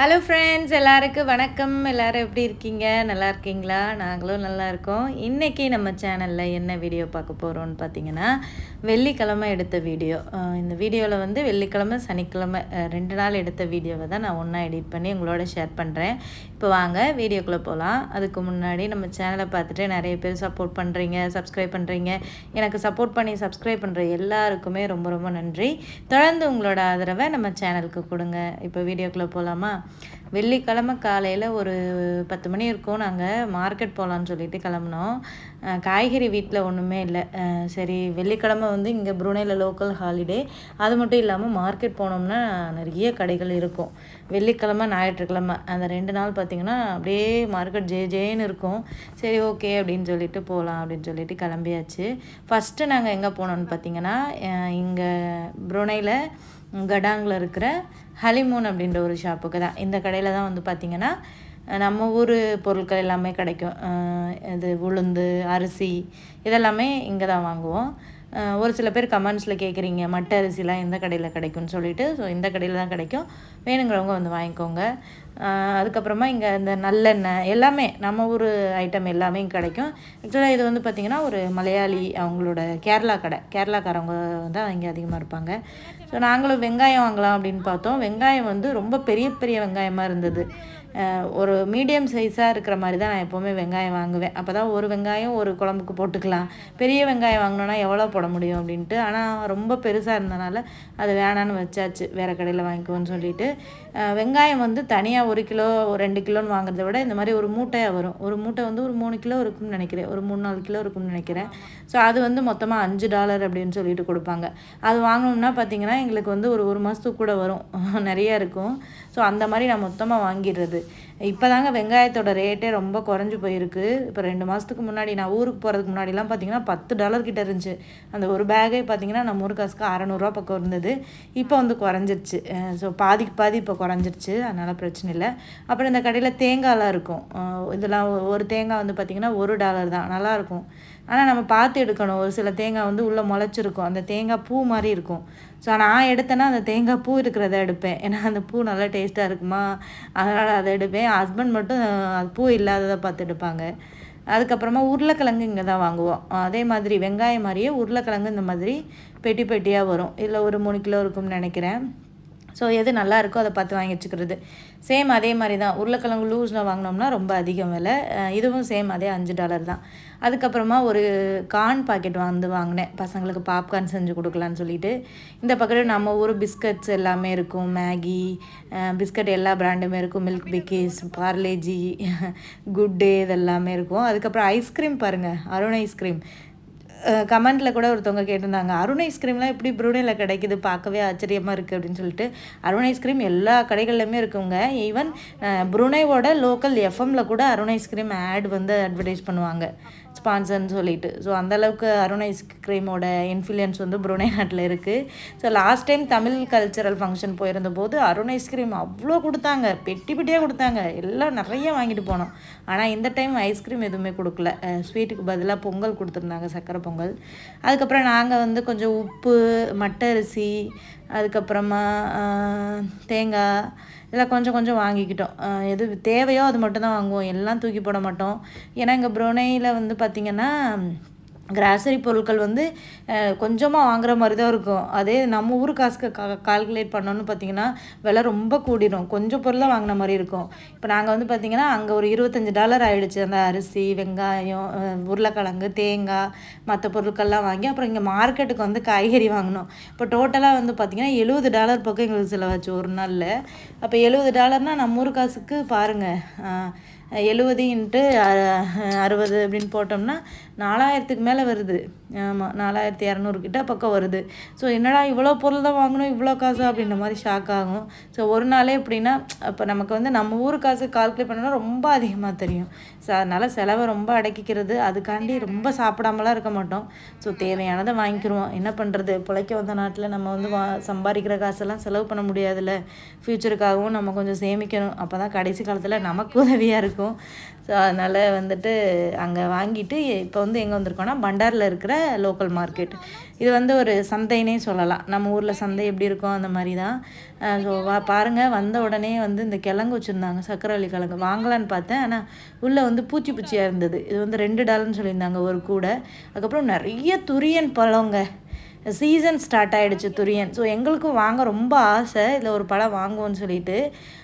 Hello friends எல்லாருக்கும் வணக்கம். எல்லாரும் எப்படி இருக்கீங்க? நல்லா இருக்கீங்களா? நாங்களும் நல்லா இருக்கோம். இன்றைக்கி நம்ம சேனலில் என்ன வீடியோ பார்க்க போகிறோம்னு பார்த்தீங்கன்னா வெள்ளிக்கிழமை எடுத்த வீடியோ இந்த வீடியோவில் வந்து வெள்ளிக்கிழமை சனிக்கிழமை ரெண்டு நாள் எடுத்த வீடியோவை தான் நான் ஒன்றா எடிட் பண்ணி உங்களோட ஷேர் பண்ணுறேன் இப்போ வாங்க வீடியோக்குள்ளே போகலாம் அதுக்கு முன்னாடி நம்ம சேனலை பார்த்துட்டு நிறைய பேர் சப்போர்ட் பண்ணுறீங்க சப்ஸ்கிரைப் பண்ணுறீங்க எனக்கு சப்போர்ட் பண்ணி சப்ஸ்கிரைப் பண்ணுற எல்லாருக்குமே ரொம்ப ரொம்ப நன்றி. தொடர்ந்து உங்களோட ஆதரவை நம்ம சேனலுக்கு கொடுங்க. இப்போ வீடியோக்குள்ளே போகலாமா வெள்ளிக்கிழமை காலையில் ஒரு பத்து மணி இருக்கும் நாங்கள் மார்க்கெட் போகலான்னு சொல்லிட்டு கிளம்புனோம். காய்கறி வீட்டில் ஒன்றுமே இல்லை. சரி வெள்ளிக்கிழமை வந்து இங்கே புருனேயில் லோக்கல் ஹாலிடே. அது மட்டும் இல்லாமல் மார்க்கெட் போனோம்னா நிறைய கடைகள் இருக்கும். வெள்ளிக்கிழமை ஞாயிற்றுக்கிழமை அந்த ரெண்டு நாள் பார்த்திங்கன்னா அப்படியே மார்க்கெட் ஜே ஜேன்னு இருக்கும். சரி ஓகே அப்படின்னு சொல்லிட்டு போகலாம் அப்படின்னு சொல்லிட்டு கிளம்பியாச்சு. ஃபஸ்ட்டு நாங்கள் எங்கே போனோம்னு பார்த்திங்கன்னா இங்கே புருனையில் கடாங்கில் இருக்கிற ஹலிமூன் அப்படின்ற ஒரு ஷாப்புக்கு தான். இந்த கடையில் தான் வந்து பார்த்திங்கன்னா நம்ம ஊர் பொருட்கள் எல்லாமே கிடைக்கும். இது உளுந்து அரிசி இதெல்லாமே இங்கே தான் வாங்குவோம். ஒரு சில பேர் கமெண்ட்ஸில் கேட்குறீங்க மட்டை அரிசிலாம் எந்த கடையில் கிடைக்கும்னு சொல்லிட்டு ஸோ இந்த கடையில் தான் கிடைக்கும். வேணுங்கிறவங்க வந்து வாங்கிக்கோங்க. அதுக்கப்புறமா இங்கே இந்த நல்லெண்ணெய் எல்லாமே நம்ம ஊர் ஐட்டம் எல்லாமே கிடைக்கும். ஆக்சுவலாக இது வந்து பார்த்திங்கன்னா ஒரு மலையாளி அவங்களோட கேரளா கடை. கேரளாக்காரவங்க தான் இங்கே அதிகமாக இருப்பாங்க. ஸோ நாங்களும் வெங்காயம் வாங்கலாம் அப்படின்னு பார்த்தோம். வெங்காயம் வந்து ரொம்ப பெரிய பெரிய வெங்காயமாக இருந்தது. ஒரு மீடியம் சைஸாக இருக்கிற மாதிரி தான் நான் எப்போவுமே வெங்காயம் வாங்குவேன். அப்போ தான் ஒரு வெங்காயம் ஒரு குழம்புக்கு போட்டுக்கலாம். பெரிய வெங்காயம் வாங்கினோன்னா எவ்வளோ போட முடியும் அப்படின்ட்டு. ஆனால் ரொம்ப பெருசாக இருந்தனால அது வேணான்னு வச்சாச்சு. வேறு கடையில் வாங்கிக்குவோன்னு சொல்லிட்டு. வெங்காயம் வந்து தனியாக ஒரு கிலோ ஒரு ரெண்டு கிலோன்னு வாங்குறத விட இந்த மாதிரி ஒரு மூட்டையாக வரும். ஒரு மூட்டை வந்து ஒரு மூணு கிலோ இருக்கும்னு நினைக்கிறேன். ஒரு மூணு நாலு கிலோ இருக்கும்னு நினைக்கிறேன். ஸோ அது வந்து மொத்தமாக அஞ்சு டாலர் அப்படின்னு சொல்லிட்டு கொடுப்பாங்க. அது வாங்கினோம்னா பார்த்தீங்கன்னா எங்களுக்கு வந்து ஒரு ஒரு மாதத்துக்கு கூட வரும். நிறையா இருக்கும். ஸோ அந்த மாதிரி நான் மொத்தமாக வாங்கிடுறது. இப்போ தாங்க வெங்காயத்தோட ரேட்டே ரொம்ப குறைஞ்சி போயிருக்கு. இப்போ ரெண்டு மாதத்துக்கு முன்னாடி நான் ஊருக்கு போகிறதுக்கு முன்னாடிலாம் பார்த்தீங்கன்னா பத்து டாலர் கிட்ட இருந்துச்சு. அந்த ஒரு பேக்கே பார்த்தீங்கன்னா நம்ம ஊர் காசுக்கு அறநூறுவா பக்கம் இருந்தது. இப்போ வந்து குறைஞ்சிருச்சு. ஸோ பாதிக்கு பாதி இப்போ குறைஞ்சிருச்சு. அதனால் பிரச்சனை இல்லை. அப்புறம் இந்த கடையில் தேங்காய்லாம் இருக்கும். இதெல்லாம் ஒரு தேங்காய் வந்து பார்த்திங்கன்னா ஒரு டாலர் தான். நல்லாயிருக்கும் ஆனால் நம்ம பார்த்து எடுக்கணும். ஒரு சில தேங்காய் வந்து உள்ளே முளைச்சிருக்கும். அந்த தேங்காய் பூ மாதிரி இருக்கும். ஸோ நான் எடுத்தேன்னா அந்த தேங்காய் பூ இருக்கிறத எடுப்பேன். ஏன்னா அந்த பூ நல்லா டேஸ்ட்டாக இருக்குமா? அதனால் அதை எடுப்பேன். ஹஸ்பண்ட் மட்டும் அது பூ இல்லாததை பார்த்து எடுப்பாங்க. அதுக்கப்புறமா உருளைக்கிழங்கு இங்கே தான் வாங்குவோம். அதே மாதிரி வெங்காயம் மாதிரியே உருளைக்கிழங்கு இந்த மாதிரி பெட்டி பெட்டியாக வரும். இதில் ஒரு மூணு கிலோ இருக்கும்னு நினைக்கிறேன். ஸோ எது நல்லா இருக்கோ அதை பார்த்து வாங்கி வச்சுக்கிறது. சேம் அதே மாதிரி தான். உருளைக்கிழங்கு லூஸில் வாங்கினோம்னா ரொம்ப அதிகம் விலை. இதுவும் சேம் அதே அஞ்சு டாலர் தான். அதுக்கப்புறமா ஒரு கார்ன் பாக்கெட் வந்து வாங்கினேன். பசங்களுக்கு பாப்கார்ன் செஞ்சு கொடுக்கலான்னு சொல்லிட்டு. இந்த பக்கத்தில் நம்ம ஊர் பிஸ்கட்ஸ் எல்லாமே இருக்கும். மேகி பிஸ்கட் எல்லா பிராண்டுமே இருக்கும். Milk Bikis Parle G Good Day இதெல்லாமே இருக்கும். அதுக்கப்புறம் ஐஸ்கிரீம் பாருங்கள் அருண் ஐஸ்கிரீம் கமெண்ட்டில் கூட ஒருத்தவங்க கேட்டிருந்தாங்க அருண் ஐஸ்கிரீம்லாம் எப்படி ப்ரூனேல கிடைக்குது? பார்க்கவே ஆச்சரியமாக இருக்குது அப்படின்னு சொல்லிட்டு. அருண் ஐஸ்கிரீம் எல்லா கடைகள்லையுமே இருக்குங்க. ஈவன் ப்ரூனேவோட லோக்கல் எஃப்எம்மில் கூட அருண் ஐஸ்கிரீம் ஆட் வந்து அட்வர்டைஸ் பண்ணுவாங்க. ஸ்பான்சர்னு சொல்லிட்டு. ஸோ அந்தளவுக்கு அருண் ஐஸ்கிரீமோட இன்ஃப்ளூயன்ஸ் வந்து புருனே நாட்டில் இருக்குது so last time Tamil cultural function போயிருந்த போது அருண் ஐஸ்கிரீம் அவ்வளோ கொடுத்தாங்க. பெட்டி பெட்டியாக கொடுத்தாங்க. எல்லாம் நிறைய வாங்கிட்டு போனோம். ஆனால் இந்த டைம் ஐஸ்கிரீம் எதுவுமே கொடுக்கல. ஸ்வீட்டுக்கு பதிலாக பொங்கல் கொடுத்துருந்தாங்க சர்க்கரை பொங்கல். அதுக்கப்புறம் நாங்கள் வந்து கொஞ்சம் உப்பு மட்டரிசி அதுக்கப்புறமா தேங்காய் இதெல்லாம் கொஞ்சம் கொஞ்சம் வாங்கிக்கிட்டோம். எது தேவையோ அது மட்டும் தான் வாங்குவோம். எல்லாம் தூக்கி போட மாட்டோம். ஏன்னா இங்கே புரோனையில் வந்து பார்த்திங்கன்னா கிராசரி பொருட்கள் வந்து கொஞ்சமாக வாங்குற மாதிரி தான் இருக்கும். அதே நம்ம ஊர் காசுக்கு கா கால்குலேட் பண்ணோன்னு பார்த்தீங்கன்னா விலை ரொம்ப கூடிரும். கொஞ்சம் பொருள் தான் வாங்கின மாதிரி இருக்கும். இப்போ நாங்கள் வந்து பார்த்திங்கன்னா அங்கே ஒரு இருபத்தஞ்சி டாலர் ஆகிடுச்சு அந்த அரிசி வெங்காயம் உருளைக்கிழங்கு தேங்காய் மற்ற பொருட்கள்லாம் வாங்கி அப்புறம் இங்கே மார்க்கெட்டுக்கு வந்து காய்கறி வாங்கினோம். இப்போ டோட்டலாக வந்து பார்த்திங்கன்னா எழுபது டாலர் பக்கம் எங்களுக்கு செலவாச்சு ஒரு நாளில். அப்போ எழுபது டாலர்னால் நம்ம ஊர் காசுக்கு பாருங்கள் எழுபது இன்ட்டு அறுபது அப்படின்னு போட்டோம்னா நாலாயிரத்துக்கு மேலே வருது. ஆமாம் நாலாயிரத்தி இரநூறு கிட்ட பக்கம் வருது. ஸோ என்னடா இவ்வளோ பொருள் தான் வாங்கணும் இவ்வளோ காசு அப்படின்ற மாதிரி ஷாக் ஆகும். ஸோ ஒரு நாளே எப்படின்னா அப்போ நமக்கு வந்து நம்ம ஊர் காசு கால்குலேட் பண்ணோன்னா ரொம்ப அதிகமாக தெரியும். ஸோ அதனால் செலவை ரொம்ப அடக்கிக்கிறது அதுக்காண்டி ரொம்ப சாப்பிடாமலாம் இருக்க மாட்டோம். ஸோ தேவையானதை வாங்கிக்கிருவோம். என்ன பண்ணுறது பிழைக்க வந்த நாட்டில் நம்ம வந்து வா சம்பாதிக்கிற காசெல்லாம் செலவு பண்ண முடியாதுல்ல. ஃப்யூச்சருக்காகவும் நம்ம கொஞ்சம் சேமிக்கணும். அப்போ தான் கடைசி காலத்தில் நமக்கு உதவியாக இருக்கும். ஸோ அதனால் வந்துட்டு அங்கே வாங்கிட்டு இப்போ வந்து வந்து எங்கே வந்திருக்கோன்னா பண்டாரில் இருக்கிற லோக்கல் மார்க்கெட் இது வந்து ஒரு சந்தைனே சொல்லலாம். நம்ம ஊரில் சந்தை எப்படி இருக்கும் அந்த மாதிரி தான் ஸோ வா பாருங்கள் வந்த உடனே வந்து இந்த கிழங்கு வச்சுருந்தாங்க சக்கரவள்ளி கிழங்கு. வாங்கலான்னு பார்த்தேன். ஆனால் உள்ளே வந்து பூச்சி பூச்சியாக இருந்தது. இது வந்து ரெண்டு டாலர்னு சொல்லியிருந்தாங்க ஒரு கூடை. அதுக்கப்புறம் நிறைய துரியன் பழங்க. சீசன் ஸ்டார்ட் ஆகிடுச்சு துரியன். ஸோ எங்களுக்கும் வாங்க ரொம்ப ஆசை. இதில் ஒரு பழம் வாங்குவோன்னு சொல்லிட்டு.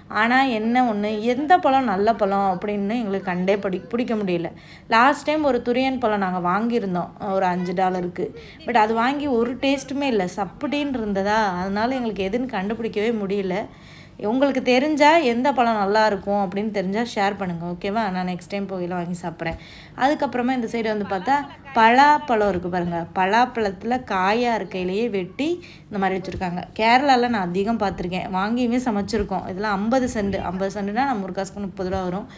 ஆனால் என்ன ஒன்று எந்த பழம் நல்ல பழம் அப்படின்னு எங்களுக்கு கண்டே படி பிடிக்க முடியல. லாஸ்ட் டைம் ஒரு துரியன் பழம் நாங்கள் வாங்கியிருந்தோம். ஒரு அஞ்சு டாலருக்கு. பட் அது வாங்கி ஒரு டேஸ்ட்டுமே இல்லை. சப்புடின்னு இருந்ததா? அதனால் எங்களுக்கு எதுன்னு கண்டுபிடிக்கவே முடியல. உங்களுக்கு தெரிஞ்சால் எந்த பழம் நல்லாயிருக்கும் அப்படின்னு தெரிஞ்சால் ஷேர் பண்ணுங்கள் ஓகேவா நான் நெக்ஸ்ட் டைம் போயில வாங்கி சாப்பிட்றேன். அதுக்கப்புறமா இந்த சைடு வந்து பார்த்தா பலாப்பழம் இருக்குது பாருங்கள் பலாப்பழத்தில் காயாக இருக்கையிலேயே வெட்டி இந்த மாதிரி வச்சுருக்காங்க. கேரளாவில் நான் அதிகம் பார்த்துருக்கேன். வாங்கியுமே சமைச்சிருக்கோம். இதெல்லாம் ஐம்பது சென்ட் ஐம்பது சென்ட்டுனா நம்ம ஒரு காசுக்கு முப்பது ரூபா வரும்.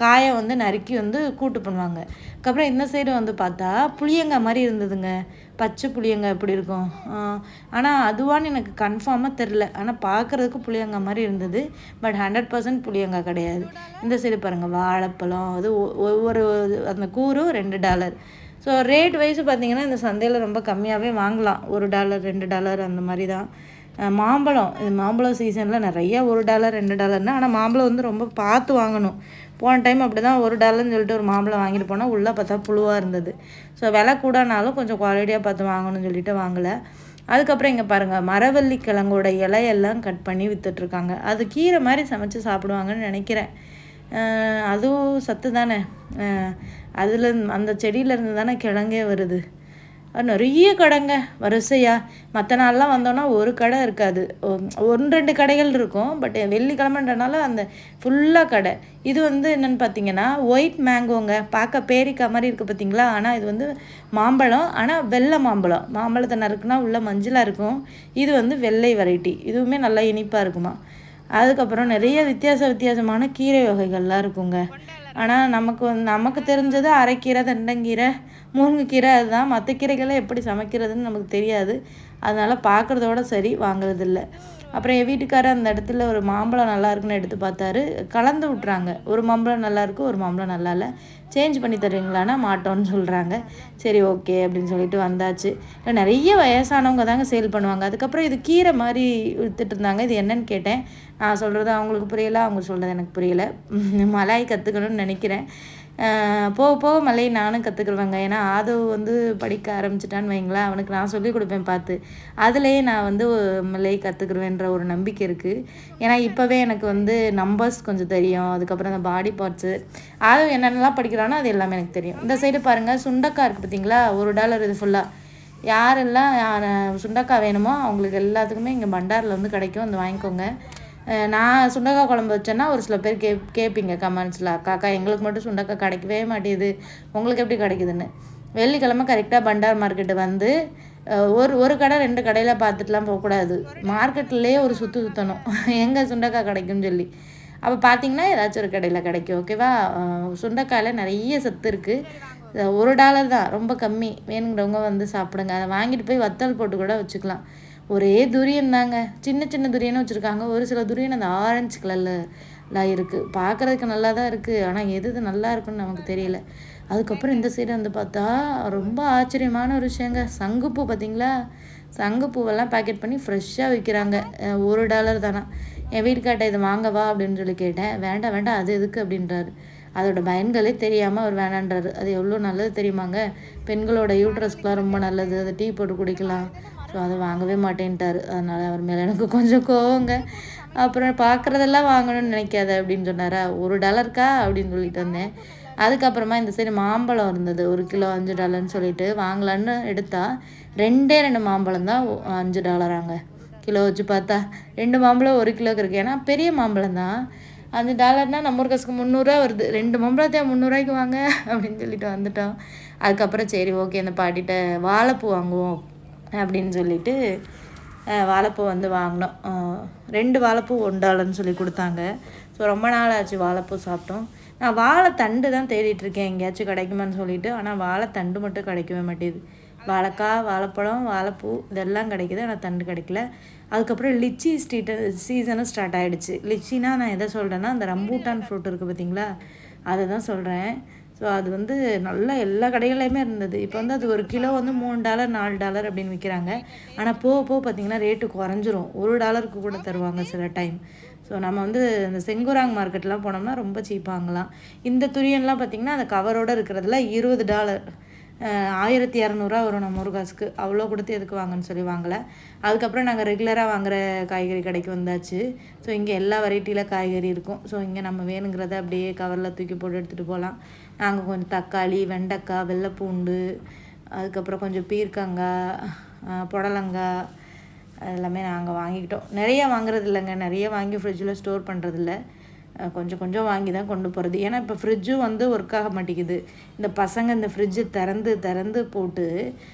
காயை வந்து நறுக்கி வந்து கூட்டு பண்ணுவாங்க. அதுக்கப்புறம் இந்த சைடு வந்து பார்த்தா புளியங்காய் மாதிரி இருந்ததுங்க. பச்சை புளியங்காய் எப்படி இருக்கும்? ஆனால் அதுவான்னு எனக்கு கன்ஃபார்மாக தெரில ஆனால் பார்க்குறதுக்கு புளியங்காய் மாதிரி இருந்தது. பட் ஹண்ட்ரட் பர்சன்ட் புளியங்காய் கிடையாது. இந்த சைடு பாருங்கள் வாழைப்பழம் அது ஒவ்வொரு அந்த கூறும் ரெண்டு டாலர் ஸோ ரேட் வைஸ் பார்த்திங்கன்னா இந்த சந்தையில் ரொம்ப கம்மியாகவே வாங்கலாம். ஒரு டாலர் ரெண்டு டாலர் அந்த மாதிரி தான். மாம்பழம். இது மாம்பழம் சீசனில் நிறைய ஒரு டாலர் ரெண்டு டாலர்னா ஆனால் மாம்பழம் வந்து ரொம்ப பார்த்து வாங்கணும். போன டைம் அப்படி தான் ஒரு டாலர்னு சொல்லிட்டு ஒரு மாம்பழம் வாங்கிட்டு போனால் உள்ளே பார்த்தா புழுவாக இருந்தது. ஸோ விலை கூடனாலும் கொஞ்சம் குவாலிட்டியாக பார்த்து வாங்கணும்னு சொல்லிட்டு வாங்கலை. அதுக்கப்புறம் இங்கே பாருங்கள் மரவள்ளி கிழங்கோட இலையெல்லாம் கட் பண்ணி விற்றுட்ருக்காங்க அது கீரை மாதிரி சமைச்சு சாப்பிடுவாங்கன்னு நினைக்கிறேன். அதுவும் சத்து தானே. அதில் அந்த செடியிலேருந்து தானே கிழங்கே வருது. நிறைய கடைங்க வரிசையாக மற்ற நாள்லாம் வந்தோன்னா ஒரு கடை இருக்காது. ஒன்று ரெண்டு கடைகள் இருக்கும். பட் வெள்ளிக்கிழமைன்றனால அந்த ஃபுல்லாக கடை. இது வந்து என்னென்னு பார்த்தீங்கன்னா ஒயிட் மேங்கோங்க பார்க்க பேரிக்காய் மாதிரி இருக்குது பார்த்தீங்களா ஆனால் இது வந்து மாம்பழம். ஆனால் வெள்ளை மாம்பழம். மாம்பழத்தை நறுக்குனா உள்ள மஞ்சளாக இருக்கும். இது வந்து வெள்ளை வெரைட்டி இதுவுமே நல்லா இனிப்பாக இருக்குமா. அதுக்கப்புறம் நிறைய வித்தியாச வித்தியாசமான கீரை வகைகள்லாம் இருக்குங்க. ஆனால் நமக்கு வந்து நமக்கு தெரிஞ்சது அரைக்கீரை தண்டங்கீரை முருங்கைக்கீரை அதுதான். மற்ற கீரைகளை எப்படி சமைக்கிறதுன்னு நமக்கு தெரியாது. அதனால் பார்க்குறதோட சரி வாங்குறதில்ல. அப்புறம் என் வீட்டுக்காரர் அந்த இடத்துல ஒரு மாம்பழம் நல்லா இருக்குன்னு எடுத்து பார்த்தாரு. கலந்து விட்றாங்க ஒரு மாம்பழம் நல்லாயிருக்கு ஒரு மாம்பழம் நல்லா இல்லை. சேஞ்ச் பண்ணி தருவீங்களான்னா மாட்டோம்னு சொல்கிறாங்க சரி ஓகே அப்படின்னு சொல்லிட்டு வந்தாச்சு. நிறைய வயசானவங்க தாங்க சேல் பண்ணுவாங்க. அதுக்கப்புறம் இது கீரை மாதிரி விற்றுட்டு இருந்தாங்க. இது என்னன்னு கேட்டேன். நான் சொல்கிறது அவங்களுக்கு புரியல அவங்க சொல்கிறது எனக்கு புரியல. மலாய் கற்றுக்கணும்னு நினைக்கிறேன். போக போக மலை நானும் கற்றுக்குருவேங்க ஏன்னா ஆதவ் வந்து படிக்க ஆரம்பிச்சிட்டான்னு வைங்களேன். அவனுக்கு நான் சொல்லிக் கொடுப்பேன் பார்த்து. அதுலேயே நான் வந்து மலை கற்றுக்குருவேன்ற ஒரு நம்பிக்கை இருக்குது ஏன்னா இப்போவே எனக்கு வந்து நம்பர்ஸ் கொஞ்சம் தெரியும். அதுக்கப்புறம் அந்த பாடி பார்ட்ஸு ஆதவ் என்னென்னலாம் படிக்கிறானோ அது எல்லாமே எனக்கு தெரியும். இந்த சைடு பாருங்கள் சுண்டக்காய் இருக்குது பார்த்தீங்களா? ஒரு டாலர் இது ஃபுல்லாக யாரெல்லாம் சுண்டக்காய் வேணுமோ அவங்களுக்கு எல்லாத்துக்குமே இங்கே பண்டாரில் வந்து கிடைக்கும். வந்து வாங்கிக்கோங்க. நான் சுண்டக்காய் குழம்பு வச்சேன்னா ஒரு சில பேர் கே கேட்பீங்க கமெண்ட்ஸில் அக்காக்கா எங்களுக்கு மட்டும் சுண்டக்காய் கிடைக்கவே மாட்டேது உங்களுக்கு எப்படி கிடைக்குதுன்னு? வெள்ளிக்கிழமை கரெக்டாக பண்டார் மார்க்கெட்டு வந்து ஒரு ஒரு கடை ரெண்டு கடையில் பார்த்துட்டுலாம் போகக்கூடாது. மார்க்கெட்லேயே ஒரு சுற்று சுற்றணும் எங்கே சுண்டக்காய் கிடைக்கும்னு சொல்லி. அப்போ பார்த்தீங்கன்னா ஏதாச்சும் ஒரு கடையில் கிடைக்கும். ஓகேவா சுண்டைக்காயில் நிறைய சத்து இருக்குது ஒரு டாலர் தான். ரொம்ப கம்மி. வேணுங்கிறவங்க வந்து சாப்பிடுங்க. அதை வாங்கிட்டு போய் வத்தல் போட்டு கூட வச்சுக்கலாம். ஒரே துரியன் தாங்க. சின்ன சின்ன துரியனும் வச்சுருக்காங்க. ஒரு சில துரியன் அந்த ஆரஞ்சு கலரில் இருக்குது பார்க்குறதுக்கு நல்லா தான் இருக்குது ஆனால் எது இது நல்லா இருக்குன்னு நமக்கு தெரியல. அதுக்கப்புறம் இந்த சைடு வந்து பார்த்தா ரொம்ப ஆச்சரியமான ஒரு விஷயங்க. சங்குப்பூ பார்த்தீங்களா? சங்குப்பூவெல்லாம் பேக்கெட் பண்ணி ஃப்ரெஷ்ஷாக விற்கிறாங்க ஒரு டாலர் தானே. என் வீட்டுக்காட்ட இது வாங்கவா அப்படின்னு சொல்லி கேட்டேன். வேண்டாம் வேண்டாம். அது எதுக்கு அப்படின்றாரு. அதோட பயன்களே தெரியாமல் அவர் வேணான்றாரு. அது எவ்வளோ நல்லது தெரியுமாங்க? பெண்களோட யூட்ரஸ்க்கெலாம் ரொம்ப நல்லது. அதை டீ போட்டு குடிக்கலாம். ஸோ அதை வாங்கவே மாட்டேன்ட்டார். அதனால் அவர் மேலே எனக்கு கொஞ்சம் கோவங்க. அப்புறம் பார்க்குறதெல்லாம் வாங்கணும்னு நினைக்காத அப்படின்னு சொன்னாரா? ஒரு டாலருக்கா அப்படின்னு சொல்லிட்டு வந்தேன். அதுக்கப்புறமா இந்த சைடு மாம்பழம் இருந்தது. ஒரு கிலோ அஞ்சு டாலர்னு சொல்லிட்டு வாங்கலான்னு எடுத்தால் ரெண்டே ரெண்டு மாம்பழம் தான் அஞ்சு டாலராங்க கிலோ வச்சு பார்த்தா ரெண்டு மாம்பழம் ஒரு கிலோக்கு இருக்குது ஏன்னா பெரிய மாம்பழம் தான். அஞ்சு டாலர்னால் நம்ம ஒரு கசுக்கு முந்நூறுரூவா வருது. ரெண்டு மாம்பழத்தையும் முந்நூறுரூவாய்க்கு வாங்க? அப்படின்னு சொல்லிட்டு வந்துட்டோம். அதுக்கப்புறம் சரி ஓகே. அந்த பாட்டிகிட்ட வாழைப்பூ வாங்குவோம். அப்படின்னு சொல்லிட்டு வாழைப்பூ வந்து வாங்கினோம். ரெண்டு வாழைப்பூ ஒன்றாலன்னு சொல்லி கொடுத்தாங்க. ஸோ ரொம்ப நாள் ஆச்சு வாழைப்பூ சாப்பிட்டோம். நான் வாழைத்தண்டு தான் தேடிட்டுருக்கேன் எங்கேயாச்சும் கிடைக்குமான்னு சொல்லிட்டு ஆனால் வாழைத்தண்டு மட்டும் கிடைக்கவே மாட்டேது வாழைக்காய் வாழைப்பழம் வாழைப்பூ இதெல்லாம் கிடைக்கிது. ஆனால் தண்டு கிடைக்கல. அதுக்கப்புறம் லிச்சி ஸ்ட்ரீட்டு சீசனும் ஸ்டார்ட் ஆகிடுச்சு லிச்சினா நான் எதை சொல்கிறேன்னா அந்த ரம்பூட்டான் ஃப்ரூட் இருக்குது பார்த்தீங்களா அதை தான் சொல்கிறேன் ஸோ அது வந்து நல்லா எல்லா கடைகள்லையுமே இருந்தது. இப்போ வந்து அது ஒரு கிலோ வந்து மூணு டாலர் நாலு டாலர் அப்படின்னு விற்கிறாங்க ஆனால் போக போக பார்த்திங்கன்னா ரேட்டு குறைஞ்சிரும். ஒரு டாலருக்கு கூட தருவாங்க சில டைம் ஸோ நம்ம வந்து இந்த செங்குராங் மார்க்கெட்லாம் போனோம்னா ரொம்ப சீப்பாங்கலாம் இந்த துரியன்லாம் பார்த்திங்கன்னா அந்த கவரோடு இருக்கிறதுல இருபது டாலர் ஆயிரத்தி இரநூறுவா வரும் நம்ம முருகாஸுக்கு அவ்வளோ கொடுத்து எதுக்கு வாங்கன்னு சொல்லி வாங்கலை. அதுக்கப்புறம் நாங்கள் ரெகுலராக வாங்குகிற காய்கறி கடைக்கு வந்தாச்சு. ஸோ இங்கே எல்லா வெரைட்டியில் காய்கறி இருக்கும். ஸோ இங்கே நம்ம வேணுங்கிறத அப்படியே கவரில் தூக்கி போட்டு எடுத்துகிட்டு போகலாம். நாங்கள் கொஞ்சம் தக்காளி வெண்டைக்காய் வெள்ளைப்பூண்டு அதுக்கப்புறம் கொஞ்சம் பீர்க்கங்காய் புடலங்காய் எல்லாமே நாங்கள் வாங்கிக்கிட்டோம். நிறைய வாங்குறது இல்லைங்க. நிறைய வாங்கி ஃப்ரிட்ஜில் ஸ்டோர் பண்ணுறதில்ல கொஞ்சம் கொஞ்சம் வாங்கி தான் கொண்டு போகிறது ஏன்னா இப்போ ஃப்ரிட்ஜும் வந்து ஒர்க் ஆக மாட்டேங்குது. இந்த பசங்க இந்த ஃப்ரிட்ஜு திறந்து திறந்து போட்டு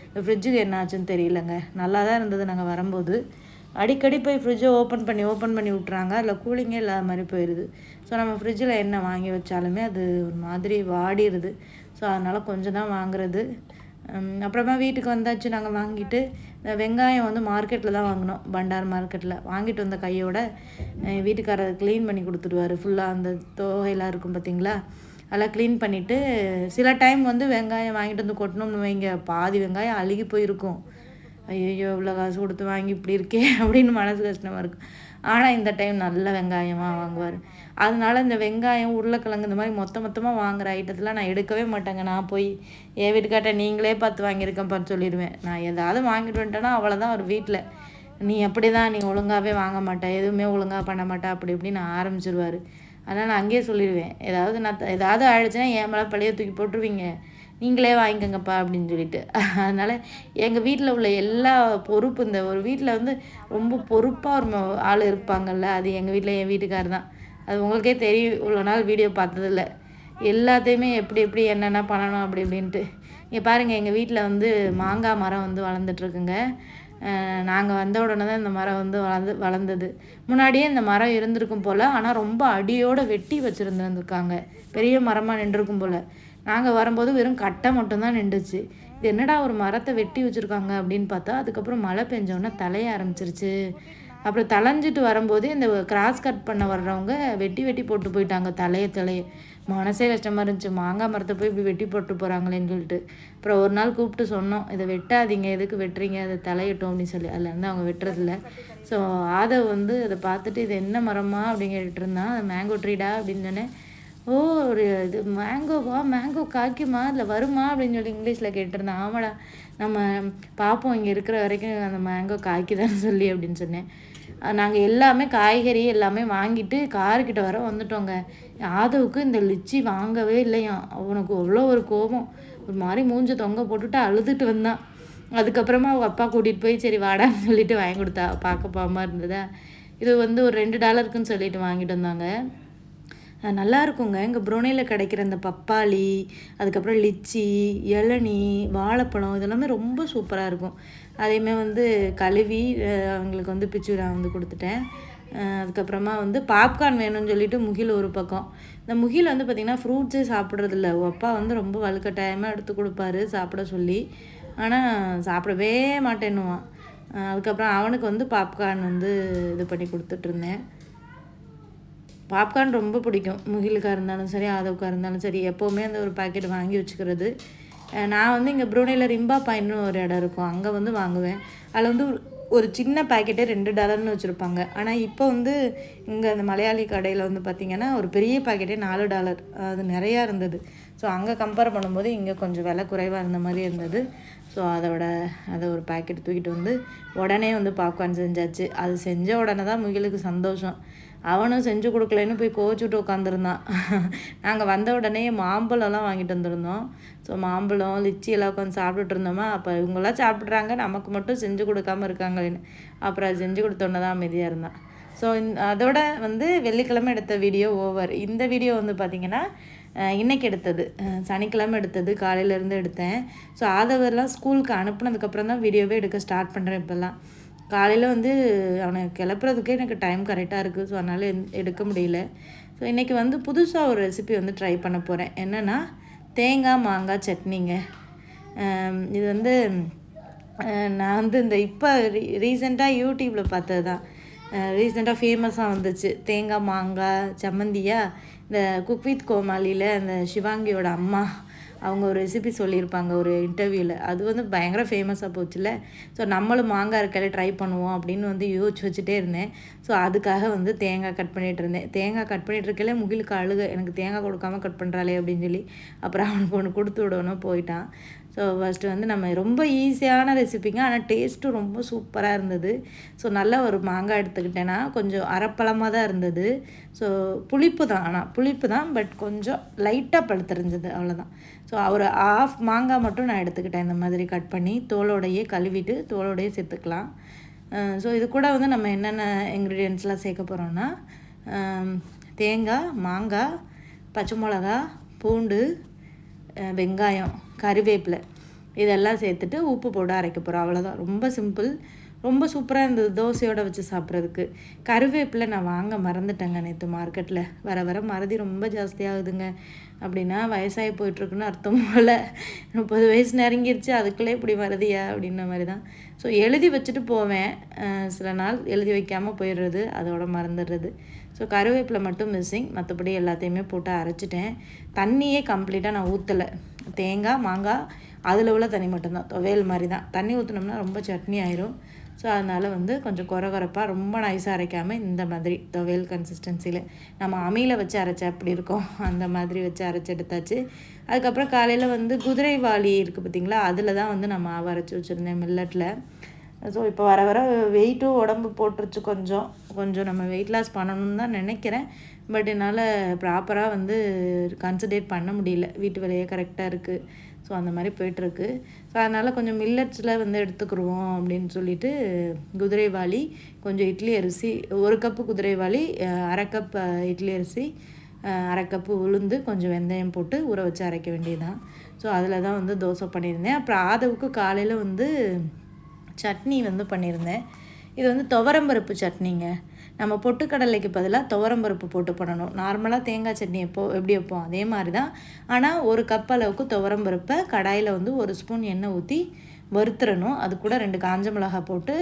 இந்த ஃப்ரிட்ஜுக்கு என்ன ஆச்சுன்னு தெரியலங்க. நல்லா தான் இருந்தது நாங்கள் வரும்போது. அடிக்கடி போய் ஃப்ரிட்ஜை ஓப்பன் பண்ணி ஓப்பன் பண்ணி விட்றாங்க அதில் கூலிங்கே இல்லாத மாதிரி போயிடுது ஸோ நம்ம ஃப்ரிட்ஜில் என்ன வாங்கி வச்சாலுமே அது ஒரு மாதிரி வாடிடுது ஸோ அதனால் கொஞ்சம் தான் வாங்குறது. அப்புறமா வீட்டுக்கு வந்தாச்சு நாங்கள் வாங்கிட்டு வெங்காயம் வந்து மார்க்கெட்டில் தான் வாங்கினோம் பண்டார் மார்க்கெட்டில் வாங்கிட்டு வந்த கையோட வீட்டுக்காரர் க்ளீன் பண்ணி கொடுத்துடுவார். ஃபுல்லாக அந்த தோகையெல்லாம் இருக்கும் பார்த்தீங்களா அதெல்லாம் க்ளீன் பண்ணிவிட்டு சில டைம் வந்து வெங்காயம் வாங்கிட்டு வந்து கொட்டணும்னு வைங்க பாதி வெங்காயம் அழுகி போயிருக்கும். ஐயோ இவ்வளோ காசு கொடுத்து வாங்கி இப்படி இருக்கே அப்படின்னு மனசு கஷ்டமாக இருக்கும் ஆனால் இந்த டைம் நல்ல வெங்காயமாக வாங்குவார். அதனால இந்த வெங்காயம் உருளைக்கிழங்கு இந்த மாதிரி மொத்த மொத்தமாக வாங்குகிற ஐட்டத்தில் நான் எடுக்கவே மாட்டேங்க. நான் போய் என் வீட்டுக்காட்ட நீங்களே பார்த்து வாங்கியிருக்கேன்ப்பான்னு சொல்லிடுவேன். நான் ஏதாவது வாங்கிட்டு வந்துட்டேன்னா அவ்வளோதான் ஒரு வீட்டில் நீ அப்படி தான் நீ ஒழுங்காகவே வாங்க மாட்டேன் எதுவுமே ஒழுங்காக பண்ண மாட்டேன் அப்படி இப்படின்னு ஆரம்பிச்சிருவார். அதனால் நான் அங்கேயே சொல்லிடுவேன். ஏதாவது நான் ஏதாவது ஆயிடுச்சுன்னா என் மேலே பழைய தூக்கி போட்டுருவீங்க? நீங்களே வாங்கிக்கோங்கப்பா அப்படின்னு சொல்லிட்டு. அதனால் எங்கள் வீட்டில் உள்ள எல்லா பொறுப்பு இந்த ஒரு வீட்டில் வந்து ரொம்ப பொறுப்பாக ஒரு ஆள் இருப்பாங்கல்ல அது எங்கள் வீட்டில் என் வீட்டுக்கார் தான். அது உங்களுக்கே தெரியும் இவ்வளோ நாள் வீடியோ பார்த்ததில்ல. எல்லாத்தையுமே எப்படி எப்படி என்னென்ன பண்ணணும் அப்படி இப்படின்ட்டு. இங்கே பாருங்கள் எங்கள் வீட்டில் வந்து மாங்காய் மரம் வந்து வளர்ந்துட்டுருக்குங்க. நாங்கள் வந்த உடனே தான் இந்த மரம் வந்து வளர்ந்து வளர்ந்தது. முன்னாடியே இந்த மரம் இருந்திருக்கும் போல் ஆனால் ரொம்ப அடியோடு வெட்டி வச்சுருந்துருந்துருக்காங்க. பெரிய மரமாக நின்றுருக்கும் போல். நாங்கள் வரும்போது வெறும் கட்டை மட்டும்தான் நின்றுச்சு. இது என்னடா ஒரு மரத்தை வெட்டி வச்சுருக்காங்க அப்படின்னு பார்த்தா அதுக்கப்புறம் மழை பெஞ்சோன்னே தலைய ஆரம்பிச்சிருச்சு. அப்புறம் தலைஞ்சிட்டு வரும்போது இந்த கிராஸ் கட் பண்ண வர்றவங்க வெட்டி வெட்டி போட்டு போயிட்டாங்க தலைய தலைய. மனசே கஷ்டமாக இருந்துச்சு. மாங்காய் மரத்தை போய் இப்படி வெட்டி போட்டு போகிறாங்களேன்னு சொல்லிட்டு. அப்புறம் ஒரு நாள் கூப்பிட்டு சொன்னோம் இதை வெட்டாதீங்க எதுக்கு வெட்டுறீங்க? அதை தலையிட்டோம் அப்படின்னு சொல்லி. அதில் இருந்து அவங்க வெட்டுறதில்ல. ஸோ ஆதவ் வந்து அதை பார்த்துட்டு இது என்ன மரமா? அப்படின்னு கேட்டுட்டு இருந்தான். அது மேங்கோ ட்ரீடா அப்படின்னு சொன்னேன். ஓ ஒரு இது மேங்கோவா மேங்கோ காய்க்குமா இல்லை வருமா அப்படின்னு சொல்லி இங்கிலீஷில் கேட்டிருந்தேன். ஆமாடா நம்ம பார்ப்போம் இங்கே இருக்கிற வரைக்கும் அந்த மேங்கோ காய்க்குதான்னு சொல்லி அப்படின்னு சொன்னேன். நாங்கள் எல்லாமே காய்கறி எல்லாமே வாங்கிட்டு காருக்கிட்ட வர வந்துட்டோங்க. ஆதவுக்கு இந்த லிச்சி வாங்கவே இல்லையா? அவனுக்கு அவ்வளோ ஒரு கோபம். ஒரு மாதிரி மூஞ்ச தொங்க போட்டுட்டு அழுதுட்டு வந்தான். அதுக்கப்புறமா அவங்க அப்பா கூட்டிகிட்டு போய் சரி வாடான்னு சொல்லிட்டு வாங்கி கொடுத்தா பார்க்க போகாமல் இருந்ததா? இது வந்து ஒரு ரெண்டு டாலருக்குன்னு சொல்லிட்டு வாங்கிட்டு வந்தாங்க. நல்லா இருக்குங்க இங்கே புரோனையில் கிடைக்கிற இந்த பப்பாளி அதுக்கப்புறம் லிச்சி இளநி வாழைப்பழம் இதெல்லாமே ரொம்ப சூப்பராக இருக்கும். அதையுமே வந்து கழுவி அவங்களுக்கு வந்து பிச்சு நான் வந்து கொடுத்துட்டேன். அதுக்கப்புறமா வந்து பாப்கார்ன் வேணும்னு சொல்லிட்டு முகில் ஒரு பக்கம். இந்த முகில் வந்து பார்த்திங்கன்னா ஃப்ரூட்ஸே சாப்பிட்றதில்ல. அப்பா வந்து ரொம்ப வலுக்கட்டாயமாக எடுத்து கொடுப்பாரு சாப்பிட சொல்லி. ஆனால் சாப்பிடவே மாட்டேன்னுவான். அதுக்கப்புறம் அவனுக்கு வந்து பாப்கார்ன் வந்து இது பண்ணி கொடுத்துட்ருந்தேன் பாப்கார்ன் ரொம்ப பிடிக்கும். முகிலுக்காக இருந்தாலும் சரி ஆதவுக்காக இருந்தாலும் சரி எப்போவுமே அந்த ஒரு பாக்கெட் வாங்கி வச்சுக்கிறது. நான் வந்து இங்கே ப்ரூனேயில் ரிம்பா பாயின்னு ஒரு இடம் இருக்கும். அங்கே வந்து வாங்குவேன். அதில் வந்து ஒரு சின்ன பேக்கெட்டே ரெண்டு டாலர்னு வச்சுருப்பாங்க. ஆனால் இப்போ வந்து இங்கே அந்த மலையாளி கடையில் வந்து பார்த்திங்கன்னா ஒரு பெரிய பேக்கெட்டே நாலு டாலர் அது நிறையா இருந்தது. ஸோ அங்கே கம்பேர் பண்ணும்போது இங்கே கொஞ்சம் விலை குறைவாக இருந்த மாதிரி இருந்தது. ஸோ அதோட அதை ஒரு பேக்கெட் தூக்கிட்டு வந்து உடனே வந்து பாப்கார்ன் செஞ்சாச்சு. அது செஞ்ச உடனே தான் முகிலுக்கு சந்தோஷம். அவனும் செஞ்சு கொடுக்கலன்னு போய் கோச்சுட்டு உட்காந்துருந்தான் நாங்கள் வந்த உடனே மாம்பழம்லாம் வாங்கிட்டு வந்திருந்தோம். ஸோ மாம்பழம் லிச்சி எல்லாம் உட்காந்து சாப்பிட்டுட்டு இருந்தோமா அப்போ இவங்களாம் சாப்பிட்றாங்க நமக்கு மட்டும் செஞ்சு கொடுக்காம இருக்காங்களேன்னு. அப்புறம் அது செஞ்சு கொடுத்தோன்னே தான் அமைதியாக இருந்தான். ஸோ அதோட வந்து வெள்ளிக்கிழமை எடுத்த வீடியோ ஓவர் இந்த வீடியோ வந்து பார்த்திங்கன்னா இன்றைக்கி எடுத்தது. சனிக்கிழமை எடுத்தது. காலையிலேருந்து எடுத்தேன். ஸோ ஆதவர்லாம் ஸ்கூலுக்கு அனுப்புனதுக்கப்புறம் தான் வீடியோவே எடுக்க ஸ்டார்ட் பண்ணுறேன் இப்போல்லாம். காலையில் வந்து அவனை கிளப்புறதுக்கே எனக்கு டைம் கரெக்டாக இருக்குது ஸோ அதனால் எடுக்க முடியல. ஸோ இன்றைக்கி வந்து புதுசாக ஒரு ரெசிபி வந்து ட்ரை பண்ண போகிறேன் என்னென்னா தேங்காய் மாங்காய் சட்னிங்க. இது வந்து நான் வந்து இந்த இப்போ ரீ ரீசெண்டாக யூடியூப்பில் பார்த்தது தான் ரீசெண்டாக ஃபேமஸாக வந்துச்சு. தேங்காய் மாங்காய் சம்மந்தியா? இந்த குக்வித் கோமாளியில் அந்த சிவாங்கியோட அம்மா. அவங்க ஒரு ரெசிபி சொல்லியிருப்பாங்க ஒரு இன்டர்வியூவில் அது வந்து பயங்கர ஃபேமஸாக போச்சுல ஸோ நம்மளும் மாங்காய் இருக்கையில ட்ரை பண்ணுவோம் அப்படின்னு வந்து யோசிச்சு வச்சுட்டே இருந்தேன். ஸோ அதுக்காக வந்து தேங்காய் கட் பண்ணிகிட்டு இருந்தேன். தேங்காய் கட் பண்ணிகிட்டு இருக்கல முகிலுக்கு அழுக எனக்கு தேங்காய் கொடுக்காம கட் பண்ணுறாளே அப்படின்னு சொல்லி அப்புறம் அவனுக்கு ஒன்று கொடுத்து விடணும் போயிட்டான். ஸோ ஃபஸ்ட்டு வந்து நம்ம ரொம்ப ஈஸியான ரெசிபிங்க ஆனால் டேஸ்ட்டும் ரொம்ப சூப்பராக இருந்தது. ஸோ நல்ல ஒரு மாங்காய் எடுத்துக்கிட்டேன்னா கொஞ்சம் அரைப்பழமாக தான் இருந்தது. ஸோ புளிப்பு தான். ஆனால் புளிப்பு தான் பட் கொஞ்சம் லைட்டாக பழுத்திருந்தது அவ்வளோதான் ஸோ ஒரு ஆஃப் மாங்காய் மட்டும் நான் எடுத்துக்கிட்டேன் இந்த மாதிரி கட் பண்ணி. தோலோடையே கழுவிட்டு தோலோடையே சேர்த்துக்கலாம். ஸோ இது கூட வந்து நம்ம என்னென்ன இன்க்ரீடியன்ட்ஸ்லாம் சேர்க்க போகிறோம்னா தேங்காய் மாங்காய் பச்சை மிளகா பூண்டு வெங்காயம் கறிவேப்பிலை இதெல்லாம் சேர்த்துட்டு உப்பு போட்டு அரைக்க போகிறோம் அவ்வளோதான் ரொம்ப சிம்பிள் ரொம்ப சூப்பராக இருந்தது தோசையோடு வச்சு சாப்பிட்றதுக்கு. கருவேப்பிலை நான் வாங்க மறந்துட்டேங்க நேற்று மார்க்கெட்டில் வர வர மறதி ரொம்ப ஜாஸ்தியாகுதுங்க அப்படின்னா வயசாகி போயிட்டுருக்குன்னு அர்த்தம் போல். முப்பது வயசு நெருங்கிருச்சு அதுக்குள்ளே இப்படி மறதியா அப்படின்ன மாதிரி தான் ஸோ எழுதி வச்சுட்டு போவேன். சில நாள் எழுதி வைக்காமல் போயிடுறது அதோட மறந்துடுறது. ஸோ கருவேப்பிலை மட்டும் மிஸ்ஸிங் மற்றபடி எல்லாத்தையுமே போட்டு அரைச்சிட்டேன். தண்ணியே கம்ப்ளீட்டாக நான் ஊற்றலை தேங்காய் மாங்காய் அதில் உள்ள தண்ணி மட்டும்தான். துவையல் மாதிரி தான் தண்ணி ஊற்றினோம்னா ரொம்ப சட்னி ஆயிரும். ஸோ அதனால் வந்து கொஞ்சம் குறை குறைப்பாக ரொம்ப நைஸாக அரைக்காமல் இந்த மாதிரி துவையல் கன்சிஸ்டன்சியில் நம்ம அமியில் வச்சு அரைச்சா அப்படி இருக்கும்? அந்த மாதிரி வச்சு அரைச்சி எடுத்தாச்சு. அதுக்கப்புறம் காலையில் வந்து குதிரைவாளி இருக்குது பார்த்திங்களா அதில் தான் வந்து நான் மாவு அரைச்சி வச்சுருந்தேன் மில்லட்டில் ஸோ இப்போ வர வர வெயிட்டும் உடம்பு போட்டுருச்சு கொஞ்சம். கொஞ்சம் நம்ம வெயிட் லாஸ் பண்ணணும்னு தான் நினைக்கிறேன். பட் என்னால் ப்ராப்பராக வந்து கான்சன்ட்ரேட் பண்ண முடியல. வீட்டு வேலையே கரெக்டாக இருக்குது ஸோ அந்த மாதிரி போயிட்டுருக்கு. ஸோ அதனால் கொஞ்சம் மில்லட்ஸில் வந்து எடுத்துக்கிடுவோம் அப்படின்னு சொல்லிட்டு குதிரைவாளி கொஞ்சம் இட்லி அரிசி ஒரு கப்பு குதிரைவாளி அரை கப் இட்லி அரிசி அரை கப்பு உளுந்து கொஞ்சம் வெந்தயம் போட்டு ஊற வச்சு அரைக்க வேண்டியதுதான். ஸோ அதில் தான் வந்து தோசை பண்ணியிருந்தேன். அப்புறம் ஆதவுக்கு காலையில் வந்து சட்னி வந்து பண்ணியிருந்தேன். இது வந்து துவரம்பருப்பு சட்னிங்க. நம்ம பொட்டுக்கடலைக்கு பதிலாக துவரம்பருப்பு போட்டு பண்ணணும். நார்மலாக தேங்காய் சட்னி எப்போ எப்படி வைப்போம்? அதே மாதிரி தான் ஆனால் ஒரு கப் அளவுக்கு துவரம்பருப்பை கடாயில் வந்து ஒரு ஸ்பூன் எண்ணெய் ஊற்றி வறுத்துறணும். அது கூட ரெண்டு காஞ்ச மிளகா போட்டு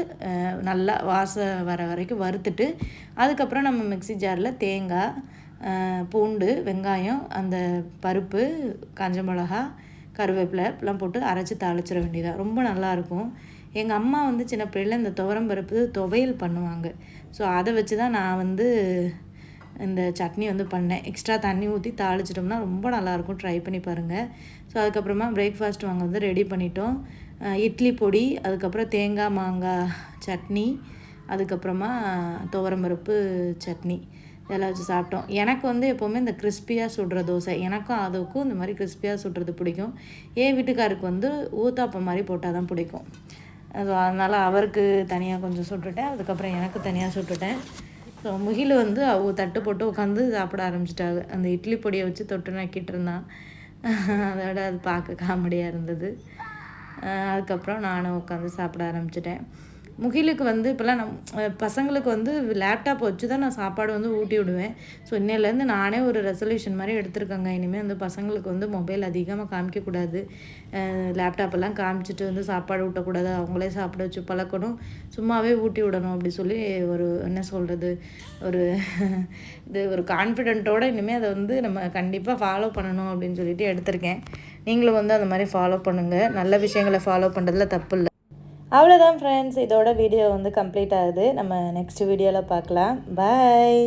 நல்லா வாசம் வர வரைக்கும் வறுத்துட்டு அதுக்கப்புறம் நம்ம மிக்சி ஜாரில் தேங்காய் பூண்டு வெங்காயம் அந்த பருப்பு காஞ்ச மிளகா கருவேப்பிலை எல்லாம் போட்டு அரைச்சி தாளிச்சிட வேண்டியதாக ரொம்ப நல்லாயிருக்கும் எங்கள் அம்மா வந்து சின்ன பிள்ளையில் இந்த துவரம் பருப்பு துவையல் பண்ணுவாங்க. ஸோ அதை வச்சு தான் நான் வந்து இந்த சட்னி வந்து பண்ணேன். எக்ஸ்ட்ரா தண்ணி ஊற்றி தாளிச்சிட்டோம்னா ரொம்ப நல்லாயிருக்கும். ட்ரை பண்ணி பாருங்கள் ஸோ அதுக்கப்புறமா பிரேக்ஃபாஸ்ட் வாங்க வந்து ரெடி பண்ணிட்டோம். இட்லி பொடி அதுக்கப்புறம் தேங்காய் மாங்காய் சட்னி அதுக்கப்புறமா துவரம்பருப்பு சட்னி. இதெல்லாம் வச்சு சாப்பிட்டோம். எனக்கு வந்து எப்போவுமே இந்த கிறிஸ்பியாக சுடுற தோசை எனக்கும் அதுக்கும் இந்த மாதிரி கிறிஸ்பியாக சுடுறது பிடிக்கும். என் வீட்டுக்காருக்கு வந்து ஊத்தாப்பம் மாதிரி போட்டால் தான் பிடிக்கும். ஸோ அதனால் அவருக்கு தனியாக கொஞ்சம் சுட்டுட்டேன். அதுக்கப்புறம் எனக்கு தனியாக சுட்டுட்டேன். ஸோ முகில் வந்து அவ தட்டு போட்டு உட்காந்து சாப்பிட ஆரம்பிச்சிட்டாங்க அந்த இட்லி பொடியை வச்சு தொட்டு நக்கிட்டு இருந்தான் அதோட அது பார்க்க காமெடியாக இருந்தது. அதுக்கப்புறம் நானும் உட்காந்து சாப்பிட ஆரம்பிச்சிட்டேன். முகிலுக்கு வந்து இப்போல்லாம் நம் பசங்களுக்கு வந்து லேப்டாப் வச்சு தான் நான் சாப்பாடு வந்து ஊட்டி விடுவேன். ஸோ இன்னிலேருந்து நானே ஒரு ரெசல்யூஷன் மாதிரி எடுத்திருக்கேங்க. இனிமேல் வந்து பசங்களுக்கு வந்து மொபைல் அதிகமாக காமிக்கக்கூடாது லேப்டாப்பெல்லாம் காமிச்சிட்டு வந்து சாப்பாடு ஊட்டக்கூடாது. அவங்களே சாப்பிட வச்சு பழக்கணும். சும்மாவே ஊட்டி விடணும் அப்படி சொல்லி ஒரு என்ன சொல்கிறது ஒரு இது ஒரு கான்ஃபிடென்ட்டோடு இனிமேல் அதை வந்து நம்ம கண்டிப்பாக ஃபாலோ பண்ணணும் அப்படின்னு சொல்லிட்டு எடுத்திருக்கேன். நீங்களும் வந்து அந்த மாதிரி ஃபாலோ பண்ணுங்கள் நல்ல விஷயங்களை ஃபாலோ பண்ணுறதுல தப்பு இல்லை. அவ்வளோதான் ஃப்ரெண்ட்ஸ் இதோட வீடியோ வந்து கம்ப்ளீட் ஆகுது. நம்ம நெக்ஸ்ட் வீடியோவில் பார்க்கலாம். பாய்